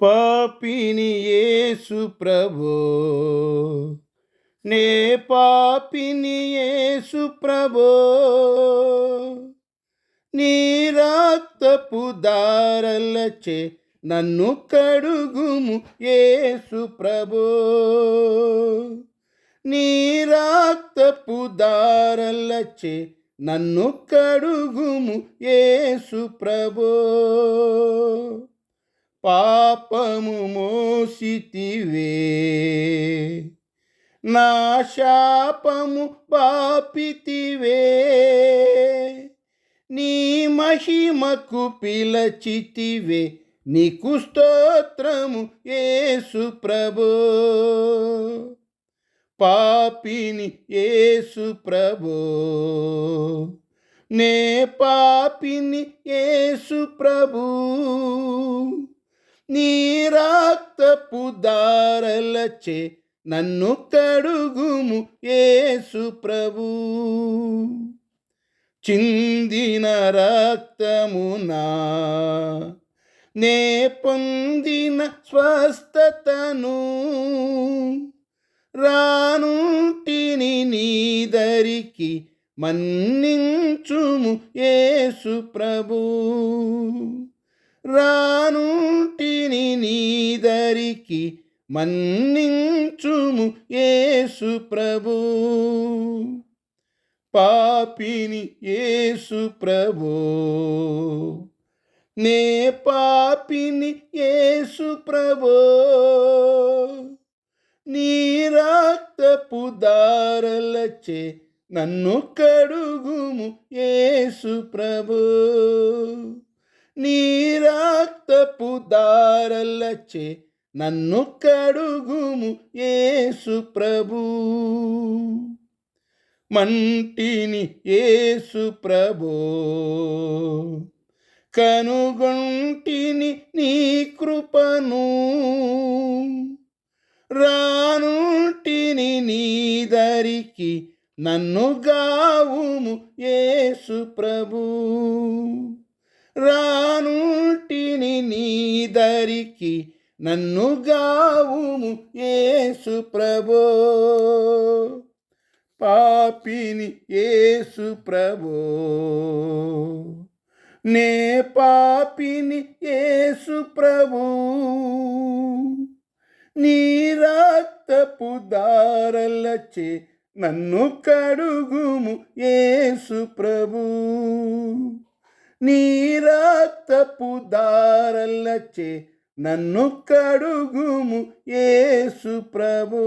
పాపిని యేసు ప్రభో నే పాపిని యేసు ప్రభో నీ రక్తపు దారలచే నన్ను కడుగుము యేసు ప్రభో నీ రక్తపు దారలచే నన్ను కడుగుము యేసు ప్రభో. పాపము మోసితివే. నా శాపము పాపితివే నీ మహిమకు పిలచితివే. నీకు స్తోత్రము యేసు ప్రభో. పాపిని యేసు ప్రభో. నే పాపిని యేసు ప్రభూ. నీరాక్తపు దారలచే నన్ను కడుగుము యేసు ప్రభు. చిందిన రక్తమునా నే పొందిన స్వస్థతను. రానుంటిని నీదరికి మన్నించుము యేసు ప్రభు. రానుంటిని నీదరికి మన్నించుము యేసు ప్రభు. పాపిని యేసు ప్రభు. నే పాపిని యేసు ప్రభు. నీ రక్తపు దారలచే నన్ను కడుగుము యేసు ప్రభు. నీ రక్తపు దారలచే నన్ను కడుగుము యేసు ప్రభు. మంటిని యేసు ప్రభు. కనుగొంటిని నీ కృపను. రానుంటిని నీ దరికి నన్ను గావుము యేసు ప్రభు. రానుంటిని నీదరికి నన్ను గావుము యేసు ప్రభో. పాపిని యేసు ప్రభో. నే పాపిని యేసు ప్రభు. నీ రక్తపు దారలచే నన్ను కడుగుము యేసు ప్రభు. నీ దారల్లచే నన్ను కడుగుము యేసు ప్రభు.